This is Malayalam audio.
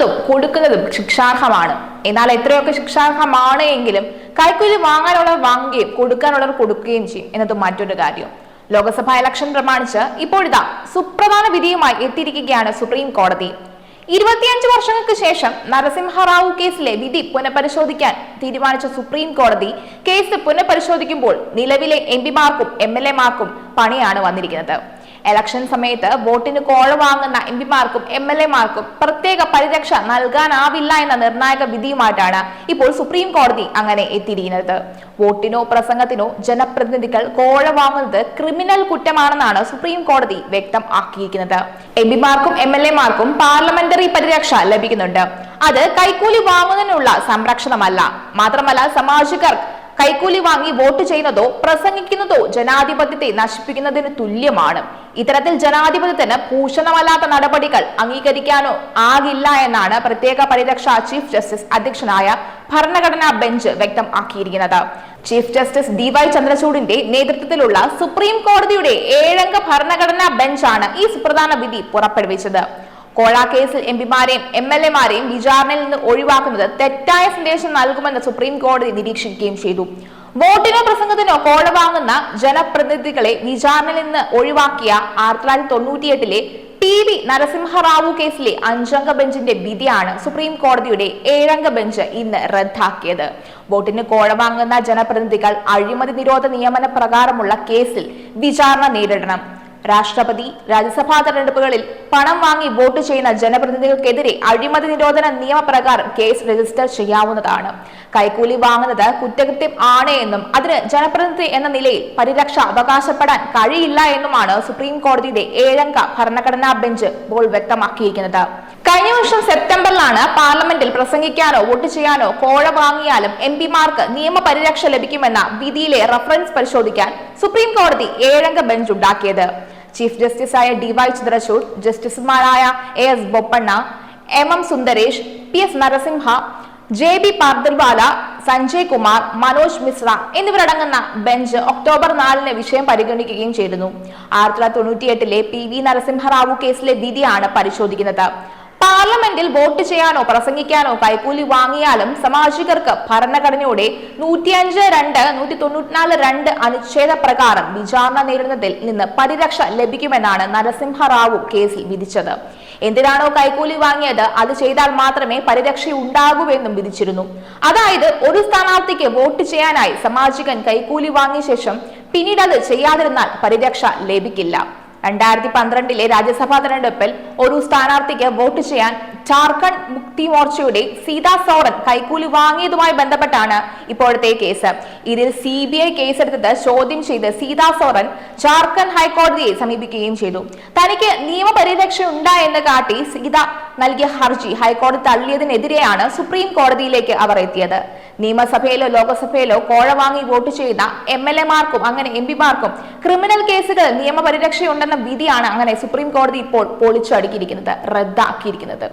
വാങ്ങുന്നതും കൊടുക്കുന്നതും ശിക്ഷാർഹമാണ്. എന്നാൽ എത്രയൊക്കെ ശിക്ഷാർഹമാണ് എങ്കിലും കൈക്കൂലി വാങ്ങാനുള്ളവർ വാങ്ങുകയും കൊടുക്കാനുള്ളവർ കൊടുക്കുകയും ചെയ്യും. എന്നത് മറ്റൊരു കാര്യം. ലോക്സഭാ ഇലക്ഷൻ പ്രമാണിച്ച് ഇപ്പോഴിതാ സുപ്രധാന വിധിയുമായി എത്തിയിരിക്കുകയാണ് സുപ്രീം കോടതി. ഇരുപത്തിയഞ്ച് വർഷങ്ങൾക്ക് ശേഷം നരസിംഹറാവു കേസിലെ വിധി പുനഃപരിശോധിക്കാൻ തീരുമാനിച്ച സുപ്രീം കോടതി കേസ് പുനഃപരിശോധിക്കുമ്പോൾ നിലവിലെ എം പിമാർക്കും എം എൽ എമാർക്കും പണിയാണ് വന്നിരിക്കുന്നത്. ഇലക്ഷൻ സമയത്ത് വോട്ടിന് കോഴ വാങ്ങുന്ന എം പിമാർക്കും എം എൽ എമാർക്കും പ്രത്യേക പരിരക്ഷ നൽകാനാവില്ല എന്ന നിർണായക വിധിയുമായിട്ടാണ് ഇപ്പോൾ സുപ്രീം കോടതി അങ്ങനെ എത്തിയിരിക്കുന്നത്. വോട്ടിനോ പ്രസംഗത്തിനോ ജനപ്രതിനിധികൾ കോഴ വാങ്ങുന്നത് ക്രിമിനൽ കുറ്റമാണെന്നാണ് സുപ്രീം കോടതി വ്യക്തം ആക്കിയിരിക്കുന്നത്. എം പിമാർക്കും എം എൽ എമാർക്കും പാർലമെന്ററി പരിരക്ഷ ലഭിക്കുന്നുണ്ട്. അത് കൈക്കൂലി വാങ്ങുന്നതിനുള്ള സംരക്ഷണമല്ല. മാത്രമല്ല സാമാജികർ കൈക്കൂലി വാങ്ങി വോട്ട് ചെയ്യുന്നതോ പ്രസംഗിക്കുന്നതോ ജനാധിപത്യത്തെ നശിപ്പിക്കുന്നതിന് തുല്യമാണ്. ഇത്തരത്തിൽ ജനാധിപത്യത്തിന് ഭൂഷണമല്ലാത്ത നടപടികൾ അംഗീകരിക്കാനോ ആകില്ല എന്നാണ് പ്രത്യേക പരിരക്ഷാ ചീഫ് ജസ്റ്റിസ് അധ്യക്ഷനായ ഭരണഘടനാ ബെഞ്ച് വ്യക്തമാക്കിയിരിക്കുന്നത്. ചീഫ് ജസ്റ്റിസ് ഡി വൈ ചന്ദ്രചൂഡിന്റെ നേതൃത്വത്തിലുള്ള സുപ്രീം കോടതിയുടെ ഏഴംഗ ഭരണഘടനാ ബെഞ്ചാണ് ഈ സുപ്രധാന വിധി പുറപ്പെടുവിച്ചത്. കോഴ കേസിൽ എം പിമാരെയും എം എൽ എമാരെയും വിചാരണയിൽ നിന്ന് ഒഴിവാക്കുന്നത് തെറ്റായ സന്ദേശം നൽകുമെന്ന് സുപ്രീം കോടതി നിരീക്ഷിക്കുകയും ചെയ്തു. വോട്ടിനോ പ്രസംഗത്തിനോ കോഴ വാങ്ങുന്ന ജനപ്രതിനിധികളെ വിചാരണയിൽ നിന്ന് ഒഴിവാക്കിയ ആയിരത്തി തൊള്ളായിരത്തി തൊണ്ണൂറ്റിയെട്ടിലെ ടി വി നരസിംഹറാവു കേസിലെ അഞ്ചംഗ ബെഞ്ചിന്റെ വിധിയാണ് സുപ്രീം കോടതിയുടെ ഏഴംഗ ബെഞ്ച് ഇന്ന് റദ്ദാക്കിയത്. വോട്ടിന് കോഴ വാങ്ങുന്ന ജനപ്രതിനിധികൾ അഴിമതി നിരോധ നിയമന പ്രകാരമുള്ള കേസിൽ വിചാരണ നേരിടണം. രാഷ്ട്രപതി രാജ്യസഭാ തെരഞ്ഞെടുപ്പുകളിൽ പണം വാങ്ങി വോട്ട് ചെയ്യുന്ന ജനപ്രതിനിധികൾക്കെതിരെ അഴിമതി നിരോധന നിയമപ്രകാരം കേസ് രജിസ്റ്റർ ചെയ്യാവുന്നതാണ്. കൈക്കൂലി വാങ്ങുന്നത് കുറ്റകൃത്യം ആണ് എന്നും അതിന് ജനപ്രതിനിധി എന്ന നിലയിൽ പരിരക്ഷ അവകാശപ്പെടാൻ കഴിയില്ല എന്നുമാണ് സുപ്രീം കോടതിയുടെ ഏഴംഗ ഭരണഘടനാ ബെഞ്ച് ഇപ്പോൾ വ്യക്തമാക്കിയിരിക്കുന്നത്. കഴിഞ്ഞ വർഷം സെപ്റ്റംബറിലാണ് പാർലമെന്റിൽ പ്രസംഗിക്കാനോ വോട്ട് ചെയ്യാനോ കോഴ വാങ്ങിയാലും എം പിമാർക്ക് നിയമപരിരക്ഷ ലഭിക്കുമെന്ന വിധിയിലെ റഫറൻസ് പരിശോധിക്കാൻ സുപ്രീം കോടതി ഏഴംഗ ബെഞ്ച് ഉണ്ടാക്കിയത്. ചീഫ് ജസ്റ്റിസായ ഡി വൈ ചന്ദ്രചൂഡ് ജസ്റ്റിസുമാരായ A S Bopanna M M Sundaresh P S Narasimha J B Pardiwala Sanjay Kumar Manoj Mishra എന്നിവരടങ്ങുന്ന ബെഞ്ച് ഒക്ടോബർ നാലിന് വിഷയം പരിഗണിക്കുകയും ചെയ്തിരുന്നു. ആയിരത്തി തൊള്ളായിരത്തി തൊണ്ണൂറ്റിയെട്ടിലെ പി വി നരസിംഹറാവു കേസിലെ വിധിയാണ് പരിശോധിക്കുന്നത്. പാർലമെന്റിൽ വോട്ട് ചെയ്യാനോ പ്രസംഗിക്കാനോ കൈക്കൂലി വാങ്ങിയാലും സമാജികർക്ക് ഭരണഘടനയുടെ നൂറ്റിയഞ്ച് രണ്ട് നൂറ്റി തൊണ്ണൂറ്റിനാല് രണ്ട് അനുച്ഛേദ പ്രകാരം വിചാരണ നേരിടുന്നതിൽ നിന്ന് പരിരക്ഷ ലഭിക്കുമെന്നാണ് നരസിംഹറാവു കേസിൽ വിധിച്ചത്. എന്തിനാണോ കൈക്കൂലി വാങ്ങിയത്? അത് ചെയ്താൽ മാത്രമേ പരിരക്ഷ ഉണ്ടാകൂ വിധിച്ചിരുന്നു. അതായത് ഒരു സ്ഥാനാർത്ഥിക്ക് വോട്ട് ചെയ്യാനായി സമാജികൻ കൈക്കൂലി വാങ്ങിയ ശേഷം പിന്നീട് അത് ചെയ്യാതിരുന്നാൽ പരിരക്ഷ ലഭിക്കില്ല. രണ്ടായിരത്തി പന്ത്രണ്ടിലെ രാജ്യസഭാ തെരഞ്ഞെടുപ്പിൽ ഒരു സ്ഥാനാർത്ഥിക്ക് വോട്ട് ചെയ്യാൻ ജാർഖണ്ഡ് മുക്തി മോർച്ചയുടെ സീതാ സോറൻ കൈക്കൂലി വാങ്ങിയതുമായി ബന്ധപ്പെട്ടാണ് ഇപ്പോഴത്തെ കേസ്. ഇതിൽ സി ബി ഐ കേസെടുത്തത് ചോദ്യം ചെയ്ത് സീതാ സോറൻ ജാർഖണ്ഡ് ഹൈക്കോടതിയെ സമീപിക്കുകയും ചെയ്തു. തനിക്ക് നിയമപരിരക്ഷ ഉണ്ടായെന്ന് കാട്ടി സീത നൽകിയ ഹർജി ഹൈക്കോടതി തള്ളിയതിനെതിരെയാണ് സുപ്രീം കോടതിയിലേക്ക് അവർ എത്തിയത്. നിയമസഭയിലോ ലോകസഭയിലോ കോഴ വാങ്ങി വോട്ട് ചെയ്യുന്ന എം എൽ എമാർക്കും അങ്ങനെ എം പിമാർക്കും ക്രിമിനൽ കേസുകൾ നിയമപരിരക്ഷയുണ്ടെന്ന വിധിയാണ് അങ്ങനെ സുപ്രീം കോടതി ഇപ്പോൾ പൊളിച്ചു അടുക്കിയിരിക്കുന്നത് റദ്ദാക്കിയിരിക്കുന്നത്.